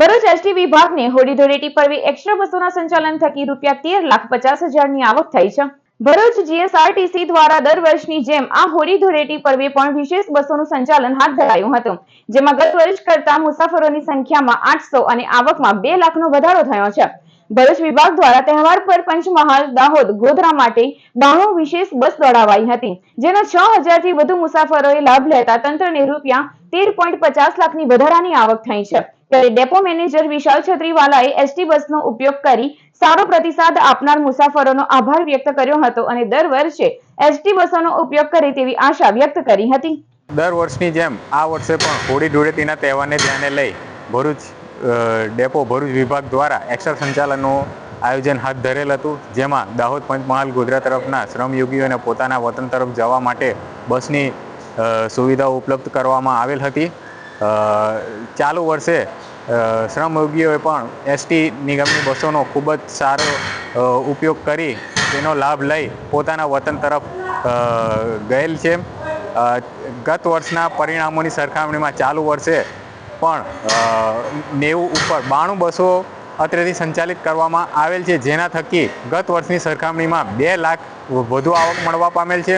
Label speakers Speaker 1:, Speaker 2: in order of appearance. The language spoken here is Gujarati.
Speaker 1: ભરૂચ એસટી વિભાગને હોળી ધૂળેટી પર્વે એક્સ્ટ્રા બસોના સંચાલન થકી રૂપિયા તેર લાખ પચાસ હજારની આવક થઈ છે. ભરૂચ જીએસઆરટીસી દ્વારા દર વર્ષની જેમ આ હોળી ધૂળેટી પર્વે પણ વિશેષ બસોનું સંચાલન હાથ ધરાયું હતું. જેમાં ગત વર્ષ કરતા મુસાફરોની સંખ્યામાં આઠસો અને આવકમાં બે લાખનો વધારો થયો છે. ભરૂચ વિભાગ દ્વારા તહેવાર પર પંચમહાલ, દાહોદ, ગોધરા માટે બાણું વિશેષ બસ દોડાવાઈ હતી, જેનો છ હજારથી વધુ મુસાફરોએ લાભ લેતા તંત્રને રૂપિયા તેર પોઈન્ટ પચાસ લાખની વધારાની આવક થઈ છે. ત્યારે ડેપો મેનેજર વિશાલ છત્રીવાલાએ એસટી બસનો ઉપયોગ કરી સારો પ્રતિસાદ આપનાર મુસાફરોનો આભાર વ્યક્ત કર્યો હતો અને દર વર્ષે એસટી બસોનો ઉપયોગ કરે તેવી આશા વ્યક્ત કરી હતી.
Speaker 2: દર વર્ષની જેમ આ વર્ષે પણ હોળી ધૂળેટીના તહેવારને ધ્યાને લઈ ભરૂચ ડેપો ભરૂચ વિભાગ દ્વારા એક્સર સંચાલનનું આયોજન હાથ ધરેલ હતું, જેમાં દાહોદ પંચમહાલ ગોધરા તરફના શ્રમયોગીઓને પોતાના વતન તરફ જવા માટે બસની સુવિધાઓ ઉપલબ્ધ કરવામાં આવેલ હતી. ચાલુ વર્ષે શ્રમયોગીઓએ પણ એસટી નિગમની બસોનો ખૂબ જ સારો ઉપયોગ કરી તેનો લાભ લઈ પોતાના વતન તરફ ગયેલ છે. ગત વર્ષના પરિણામોની સરખામણીમાં ચાલુ વર્ષે પણ નેવું ઉપર બાણું બસો અત્રેથી સંચાલિત કરવામાં આવેલ છે, જેના થકી ગત વર્ષની સરખામણીમાં બે લાખ વધુ આવક મળવા પામેલ છે.